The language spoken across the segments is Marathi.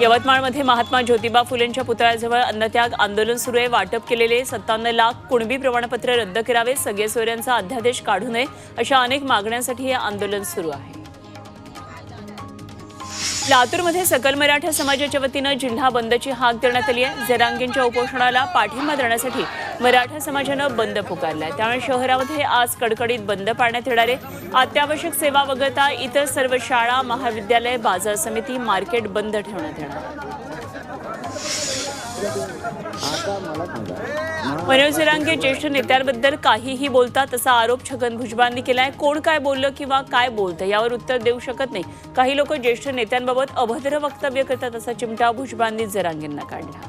यवतमाळमध्ये महात्मा ज्योतिबा फुलेंच्या पुतळ्याजवळ अन्नत्याग आंदोलन सुरू आहे. वाटप केलेले सत्तावन्न लाख कुणबी प्रमाणपत्र रद्द करावे. सगळे सोयऱ्यांचा अध्यादेश काढू नये अशा अनेक मागण्यांसाठी हे आंदोलन सुरू आहे. लातूरमध्ये सकल मराठा समाजाच्या वतीनं जिल्हा बंदची हाक देण्यात आली आहे. जरांगींच्या उपोषणाला पाठिंबा देण्यासाठी मराठा समाजानं बंद पुकारलाय. त्यामुळे शहरामध्ये आज कडकडीत बंद पाळण्यात येणार आहे. अत्यावश्यक सेवा वगळता इतर सर्व शाळा महाविद्यालय बाजार समिती मार्केट बंद ठेवण्यात येणार. मनोज ज्येष्ठ नेत्यांबद्दल काहीही बोलतात असा आरोप छगन भुजबळांनी केलाय. कोण काय बोललं किंवा काय बोलतं यावर उत्तर देऊ शकत नाही. काही लोक ज्येष्ठ नेत्यांबाबत अभद्र वक्तव्य करतात असा चिमटा भुजबळांनी जरांगेंना काढला.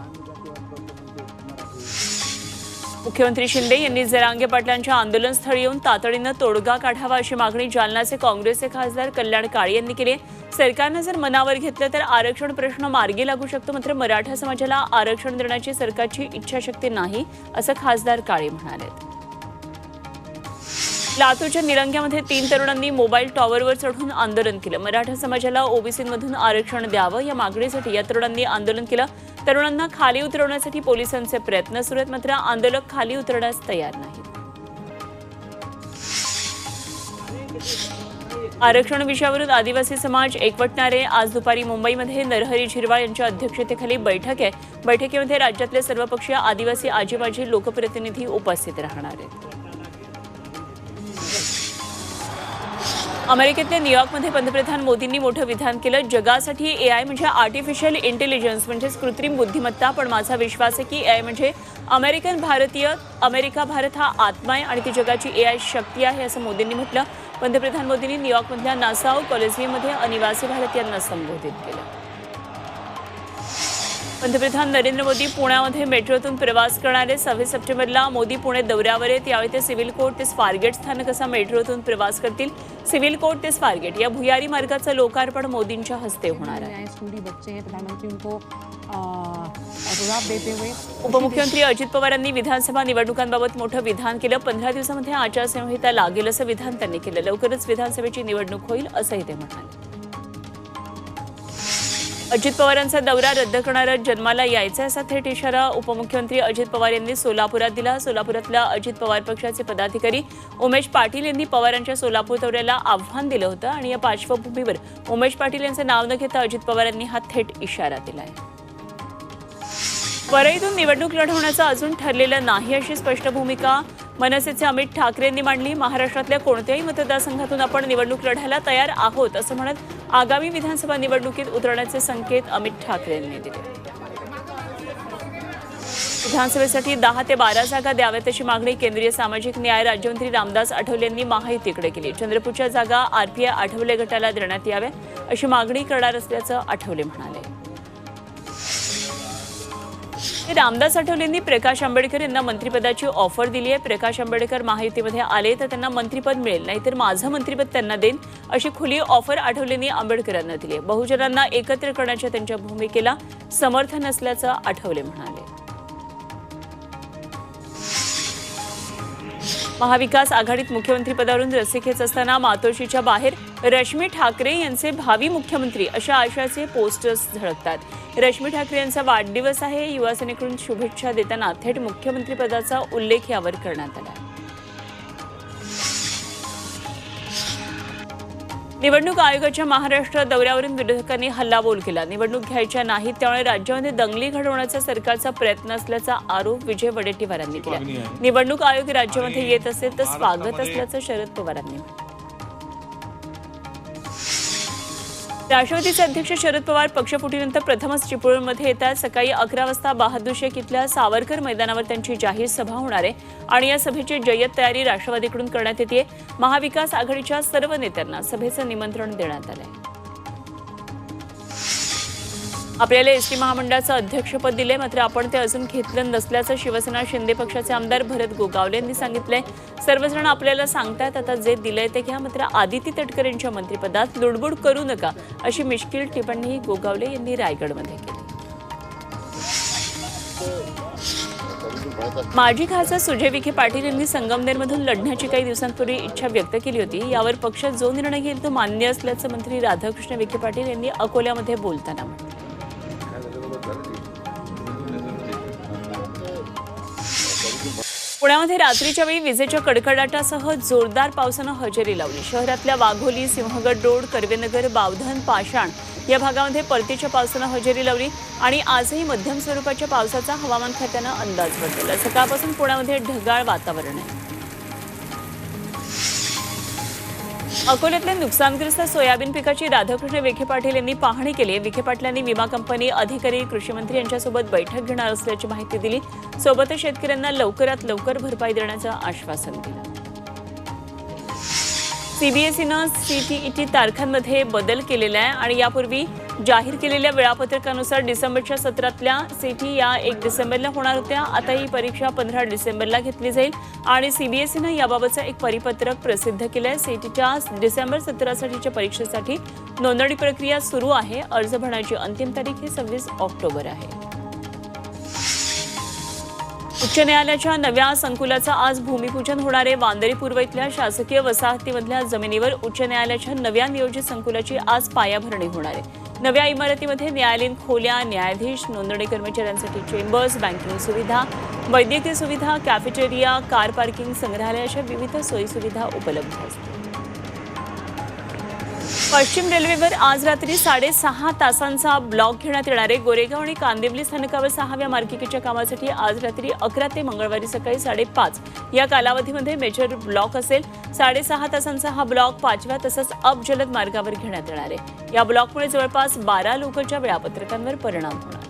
मुख्यमंत्री शिंदे यांनी जरांगे पाटलांच्या आंदोलनस्थळी येऊन तातडीनं तोडगा काढावा अशी मागणी जालनाचे काँग्रेसचे खासदार कल्याण काळे यांनी केली आहे. सरकारनं जर मनावर घेतलं तर आरक्षण प्रश्न मार्गी लागू शकतो. मात्र मराठा समाजाला आरक्षण देण्याची सरकारची इच्छाशक्ती नाही असं खासदार काळे म्हणाले. लातूरच्या निलंग्यामध्ये तीन तरुणांनी मोबाईल टॉवरवर चढून आंदोलन केलं. मराठा समाजाला ओबीसीमधून आरक्षण द्यावं या मागणीसाठी या तरुणांनी आंदोलन केलं. तरुणांना खाली उतरवण्यासाठी पोलिसांचे प्रयत्न सुरू आहेत मात्र आंदोलक खाली उतरण्यास तयार नाहीत. आरक्षण विषयावरून आदिवासी समाज एकवटणारे. आज दुपारी मुंबईमध्ये नरहरी झिरवाळ यांच्या अध्यक्षतेखाली बैठक आहे. बैठकीमध्ये राज्यातले सर्वपक्षीय आदिवासी आजीबाजी लोकप्रतिनिधी उपस्थित राहणार आहेत. अमेरिकेतल्या न्यूयॉर्कमध्ये पंतप्रधान मोदींनी मोठं विधान केलं. जगासाठी ए आय म्हणजे आर्टिफिशियल इंटेलिजन्स म्हणजेच कृत्रिम बुद्धिमत्ता. पण माझा विश्वास आहे की ए आय म्हणजे अमेरिकन भारतीय अमेरिका भारत हा आत्मा आहे आणि ती जगाची ए आय शक्ती आहे असं मोदींनी म्हटलं. पंतप्रधान मोदींनी न्यूयॉर्कमधल्या नासाऊ कॉलेजियममध्ये अनिवासी भारतीयांना संबोधित केलं. पंतप्रधान नरेंद्र मोदी पुण्यामध्ये मेट्रोतून प्रवास करणारे सव्वीस सप्टेंबरला मोदी पुणे दौऱ्यावर आहेत. यावेळी ते सिव्हिल कोर्ट ते स्वारगेट स्थानक असा मेट्रोतून प्रवास करतील. सिव्हिल कोर्ट ते स्वारगेट या भुयारी मार्गाचं लोकार्पण मोदींच्या हस्ते होणार आहे. उपमुख्यमंत्री अजित पवार यांनी विधानसभा निवडणुकांबाबत मोठं विधान केलं. पंधरा दिवसामध्ये आचारसंहिता लागेल असं विधान त्यांनी केलं. लवकरच विधानसभेची निवडणूक होईल असंही ते म्हणाले. अजित पवारांचा दौरा रद्द करणारा जन्माला यायचा असा थेट इशारा उपमुख्यमंत्री अजित पवार यांनी सोलापुरात दिला. सोलापुरातल्या अजित पवार पक्षाचे पदाधिकारी उमेश पाटील यांनी पवारांच्या सोलापूर दौऱ्याला आव्हान दिलं होतं आणि या पार्श्वभूमीवर उमेश पाटील यांचं नाव न घेता अजित पवार यांनी हा थेट इशारा दिला आहे परळीतून निवडणूक लढवण्याचं अजून ठरलेलं नाही अशी स्पष्ट भूमिका मनसेचे अमित ठाकरेंनी मांडली. महाराष्ट्रातल्या कोणत्याही मतदारसंघातून आपण निवडणूक लढायला तयार आहोत असं म्हणत आगामी विधानसभा निवडणुकीत उतरण्याचे संकेत अमित ठाकरे यांनी दिले. विधानसभेसाठी दहा ते बारा जागा द्याव्यात अशी मागणी केंद्रीय सामाजिक न्याय राज्यमंत्री रामदास आठवले यांनी महायुतीकडे केली. चंद्रपूरच्या जागा आरपीआय आठवले गटाला देण्यात याव्या अशी मागणी करणार असल्याचं आठवले म्हणाले. रामदास आठवलेंनी प्रकाश आंबेडकर यांना मंत्रिपदाची ऑफर दिली आहे. प्रकाश आंबेडकर महायुतीमध्ये आले तर त्यांना मंत्रिपद मिळेल नाहीतर माझं मंत्रिपद त्यांना देईन अशी खुली ऑफर आठवलेंनी आंबेडकरांना दिली आहे. बहुजनांना एकत्र करण्याच्या त्यांच्या भूमिकेला समर्थन असल्याचं आठवले म्हणाले. महाविकास आघाडीत मुख्यमंत्रीपदावरून रस्सीखेच असताना मातोश्रीच्या बाहेर रश्मी ठाकरे यांचे भावी मुख्यमंत्री अशा आशयाचे पोस्टर्स झळकतात. रश्मी ठाकरे यांचा वाढदिवस आहे. युवासेनेकडून शुभेच्छा देताना थेट मुख्यमंत्रीपदाचा उल्लेख यावर करण्यात आला. निवडणूक आयोगाच्या महाराष्ट्र दौऱ्यावरून विरोधकांनी हल्लाबोल केला. निवडणूक घ्यायच्या नाहीत त्यामुळे राज्यामध्ये दंगली घडवण्याचा सरकारचा प्रयत्न असल्याचा आरोप विजय वडेट्टीवारांनी केला. निवडणूक आयोग राज्यामध्ये येत असेल तर स्वागत असल्याचं शरद पवारांनी म्हटलं राष्ट्रवादीचे अध्यक्ष शरद पवार पक्षफुटीनंतर प्रथमच चिपळूणमध्ये येतात सकाळी अकरा वाजता बहादूर शेख इथल्या सावरकर मैदानावर त्यांची जाहीर सभा होणार आहे आणि या सभेची जय्यत तयारी राष्ट्रवादीकडून करण्यात येते महाविकास आघाडीच्या सर्व नेत्यांना सभेचं निमंत्रण देण्यात आलं आहे आपल्याला एसटी महामंडळाचं अध्यक्षपद दिले मात्र आपण ते अजून घेतलं नसल्याचं शिवसेना शिंदे पक्षाचे आमदार भरत गोगावले यांनी सांगितलंय. सर्वजण आपल्याला सांगतायत आता जे दिलंय ते घ्या मात्र आदिती तटकरेंच्या मंत्रिपदात लुडबुड करू नका अशी मिश्किल टिप्पणीही गोगावले यांनी रायगडमध्ये केली. माजी खासदार सुजय विखे पाटील यांनी संगमनेरमधून लढण्याची काही दिवसांपूर्वी इच्छा व्यक्त केली होती. यावर पक्ष जो निर्णय घेईल तो मान्य असल्याचं मंत्री राधाकृष्ण विखे पाटील यांनी अकोल्यामध्ये बोलताना म्हटलं. पुण्यामध्ये रात्रीच्या वेळी विजेच्या कडकडाटासह जोरदार पावसानं हजेरी लावली. शहरातल्या वाघोली सिंहगड रोड कर्वेनगर बावधन पाषाण या भागामध्ये परतीच्या पावसानं हजेरी लावली आणि आजही मध्यम स्वरूपाच्या पावसाचा हवामान खात्यानं अंदाज वर्तवला सकाळपासून पुण्यामध्ये ढगाळ वातावरण आहे. अकोल्यातल्या नुकसानग्रस्त सोयाबीन पिकाची राधाकृष्ण विखे पाटील यांनी पाहणी केली. विखे पाटलांनी विमा कंपनी अधिकारी कृषी मंत्री यांच्यासोबत बैठक घेणार असल्याची माहिती दिली. सोबतच शेतकऱ्यांना लवकरात लवकर भरपाई देण्याचं आश्वासन दिलं. सीबीएसईनं सीटीईटी तारखांमध्ये बदल केलेला आहे आणि यापूर्वी जाहीर केलेल्या वेळापत्रकानुसार डिसेंबरच्या सत्रातल्या सीटी या एक डिसेंबरला होणार होत्या. आता ही परीक्षा पंधरा डिसेंबरला घेतली जाईल आणि सीबीएसईनं याबाबतचं एक परिपत्रक प्रसिद्ध केलं आहे सीटीच्या डिसेंबर सत्रासाठीच्या परीक्षेसाठी नोंदणी प्रक्रिया सुरू आहे. अर्ज भरण्याची अंतिम तारीख ही सव्वीस ऑक्टोबर आहे. उच्च न्यायालयाच्या नव्या संकुलाचं आज भूमिपूजन होणार आहे. वांदरी पूर्व इथल्या शासकीय वसाहतीमधल्या जमिनीवर उच्च न्यायालयाच्या नव्या नियोजित संकुलाची आज पायाभरणी होणार आहे. नव्या इमारतीमध्ये न्यायालयीन खोल्या न्यायाधीश नोंदणी कर्मचाऱ्यांसाठी चेंबर्स बँकिंग सुविधा वैद्यकीय सुविधा कॅफेटेरिया कार पार्किंग संग्रहालय अशा विविध सोयीसुविधा उपलब्ध असतील. पश्चिम रेल्वेवर आज रात्री साडेसहा तासांचा ब्लॉक घेण्यात येणार आहे. गोरेगाव आणि कांदिवली स्थानकावर सहाव्या मार्गिकेच्या कामासाठी आज रात्री अकरा ते मंगळवारी सकाळी साडेपाच या कालावधीमध्ये मेजर ब्लॉक असेल. साडेसहा तासांचा हा ब्लॉक पाचव्या तसंच अप जलद मार्गावर घेण्यात येणार आहे. या ब्लॉकमुळे जवळपास बारा लोकलच्या वेळापत्रकांवर परिणाम होणार.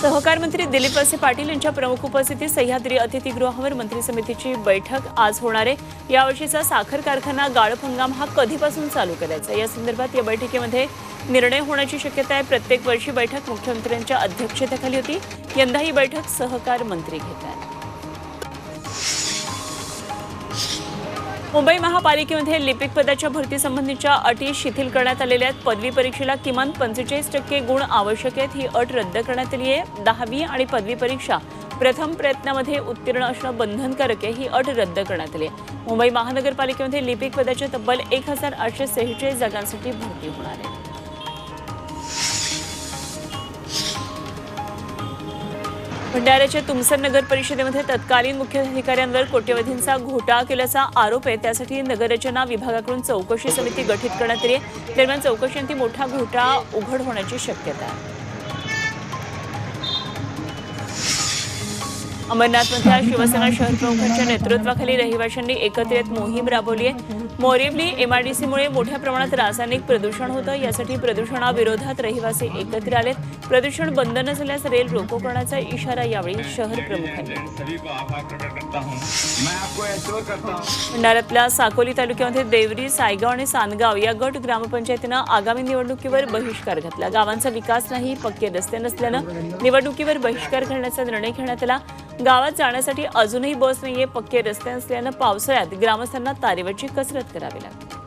सहकार मंत्री दिलीप वळसे पाटील यांच्या प्रमुख उपस्थितीत सह्याद्री अतिथीगृहावर मंत्री समितीची बैठक आज होणार आहे. यावर्षीचा साखर कारखाना गाळप हंगाम हा कधीपासून चालू करायचा? या संदर्भात या बैठकीमध्ये निर्णय होण्याची शक्यता आहे. प्रत्येक वर्षी बैठक मुख्यमंत्र्यांच्या अध्यक्षतेखाली होती. यंदा ही बैठक सहकार मंत्री घेत आहेत. मुंबई महापालिकेमध्ये लिपिक पदाच्या भरतीसंबंधीच्या अटी शिथिल करण्यात आलेल्या आहेत. पदवी परीक्षेला किमान पंचेचाळीस टक्के गुण आवश्यक आहेत. ही अट रद्द करण्यात आली आहे. दहावी आणि पदवी परीक्षा प्रथम प्रयत्नामध्ये उत्तीर्ण असणं बंधनकारक आहे. ही अट रद्द करण्यात आली आहे. मुंबई महानगरपालिकेमध्ये लिपिक पदाच्या तब्बल एक हजार आठशे सेहेचाळीस जागांसाठी भरती होणार आहे. भंडाऱ्याच्या तुमसर नगर परिषदेमध्ये तत्कालीन मुख्याधिकाऱ्यांवर कोट्यवधींचा घोटाळा केल्याचा आरोप आहे. त्यासाठी नगररचना विभागाकडून चौकशी समिती गठीत करण्यात आली आहे. दरम्यान चौकशीअंती मोठा घोटाळा उघड होण्याची शक्यता आहे. अमरनाथमधल्या शिवसेना शहर प्रमुखांच्या नेतृत्वाखाली रहिवाशांनी एकत्रित मोहीम राबवली आहे. मोरिवली एमआरडीसीमुळे मोठ्या प्रमाणात रासायनिक प्रदूषण होतं. यासाठी प्रदूषणाविरोधात रहिवासी एकत्र आलेत. प्रदूषण बंद न झाल्यास रेल रोको करण्याचा इशारा यावेळी शहर प्रमुखांनी. भंडाऱ्यातल्या साकोली तालुक्यामध्ये देवरी सायगाव आणि सानगाव या गट ग्रामपंचायतीनं आगामी निवडणुकीवर बहिष्कार घातला. गावांचा विकास नाही पक्के रस्ते नसल्यानं निवडणुकीवर बहिष्कार घालण्याचा निर्णय घेण्यात आला. गावात जाण्यासाठी अजूनही बस नाहीये पक्के रस्ते नसल्यानं पावसाळ्यात ग्रामस्थांना तारेवरची कसरत करावी लागते.